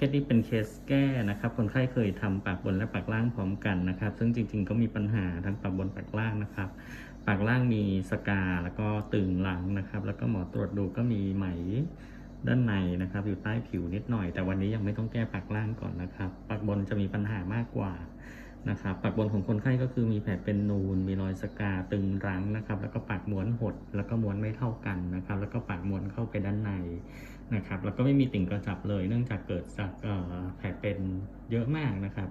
เคสนี้เป็นเคสแก้นะครับ คนไข้เคยทำปากบนและปากล่างพร้อมกันนะครับ ซึ่งจริงๆก็มีปัญหาทั้งปากบนปากล่างนะครับ ปากล่างมีสกาแล้วก็ตึงหลังนะครับ แล้วก็หมอตรวจดูก็มีไหมด้านในนะครับ อยู่ใต้ผิวนิดหน่อย แต่วันนี้ยังไม่ต้องแก้ปากล่างก่อนนะครับ ปากบนจะมีปัญหามากกว่า นะครับปากบนของคนไข้ก็คือมีแผลเป็นนูน มีรอยสกาตึงรั้งนะครับ แล้วก็ปากม้วนหด แล้วก็ม้วนไม่เท่ากันนะครับ แล้วก็ปากม้วนเข้าไปด้านในนะครับ แล้วก็ไม่มีติ่งกระจับเลย เนื่องจากเกิดจากแผลเป็นเยอะมากนะครับ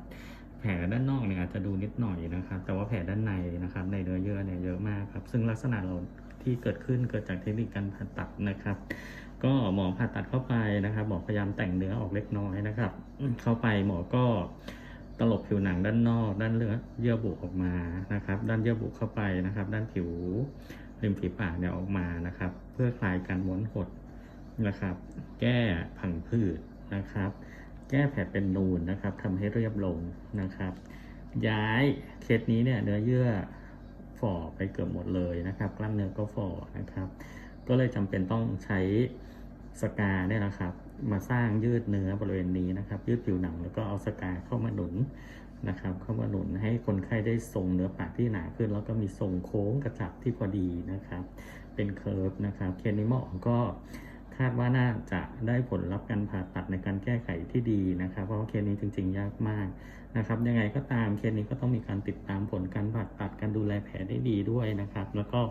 แผลด้านนอกเนี่ยอาจจะดูนิดหน่อยนะครับ แต่ว่าแผลด้านในนะครับ ในเนื้อเยื่อเนี่ยเยอะมากครับ ซึ่งลักษณะเราที่เกิดขึ้นเกิดจากเทคนิคการผ่าตัดนะครับ ก็หมอผ่าตัดเข้าไปนะครับ หมอพยายามแต่งเนื้อออกเล็กน้อยนะครับ เข้าไปหมอก็ ตลบผิวหนังด้านนอก ด้านเลือดเยื่อบุออกมานะครับ ด้านเยื่อบุเข้าไปนะครับ ด้านผิวริมฝีปากเนี่ยออกมานะครับ เพื่อคลายการม้วนหดนะครับ แก้ผังผืดนะครับ แก้แผลเป็นนูนนะครับทำให้เรียบลงนะครับ ย้ายเคสนี้เนี่ยเนื้อเยื่อฝ่อไปเกือบหมดเลยนะครับกล้ามเนื้อก็ฝ่อนะครับ ก็เลยจำเป็นต้องใช้สกาเนี่ยนะครับ มาสร้างยืดเนื้อบริเวณนี้นะครับ ยืดผิวหนังแล้วก็เอาสกาเข้ามาหนุนนะครับ เข้ามาหนุนให้คนไข้ได้ทรงเนื้อปากที่หนาขึ้น แล้วก็มีทรงโค้งกระจับที่พอดีนะครับ เป็นเคอร์ฟนะครับเคสนี้หมอก็คาดว่าน่าจะได้ผลลัพธ์การผ่าตัดในการแก้ไขที่ดีนะครับ เพราะว่าเคสนี้จริง ๆ ยากมากนะครับ ยังไงก็ตามเคสนี้ก็ต้องมีการติดตามผลการผ่าตัดการดูแลแผลได้ดีด้วยนะครับ แล้วก็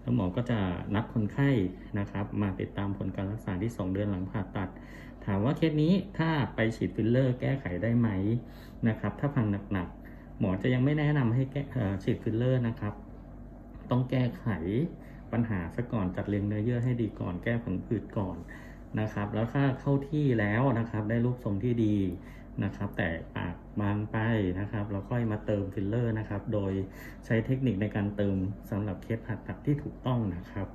แล้วหมอก็จะนัดคนไข้นะครับ มาติดตามผลการรักษาที่ 2 เดือนหลังผ่าตัด ถามว่าเคสนี้ถ้าไปฉีดฟิลเลอร์แก้ไขได้ไหมนะครับถ้าพังหนักๆ หมอจะยังไม่แนะนำให้แก้ฉีดฟิลเลอร์นะครับ ต้องแก้ไขปัญหาซะก่อนจัดเรียงเนื้อเยื่อให้ดีก่อนแก้ผังผืดก่อนนะครับ แล้วถ้าเข้าที่แล้วนะครับได้รูปทรงที่ดีนะครับ แต่ปากบางไปนะครับเราค่อยมาเติมฟิลเลอร์นะครับ โดยใช้เทคนิคในการเติมสำหรับเคสผ่าตัดที่ถูกต้องนะครับ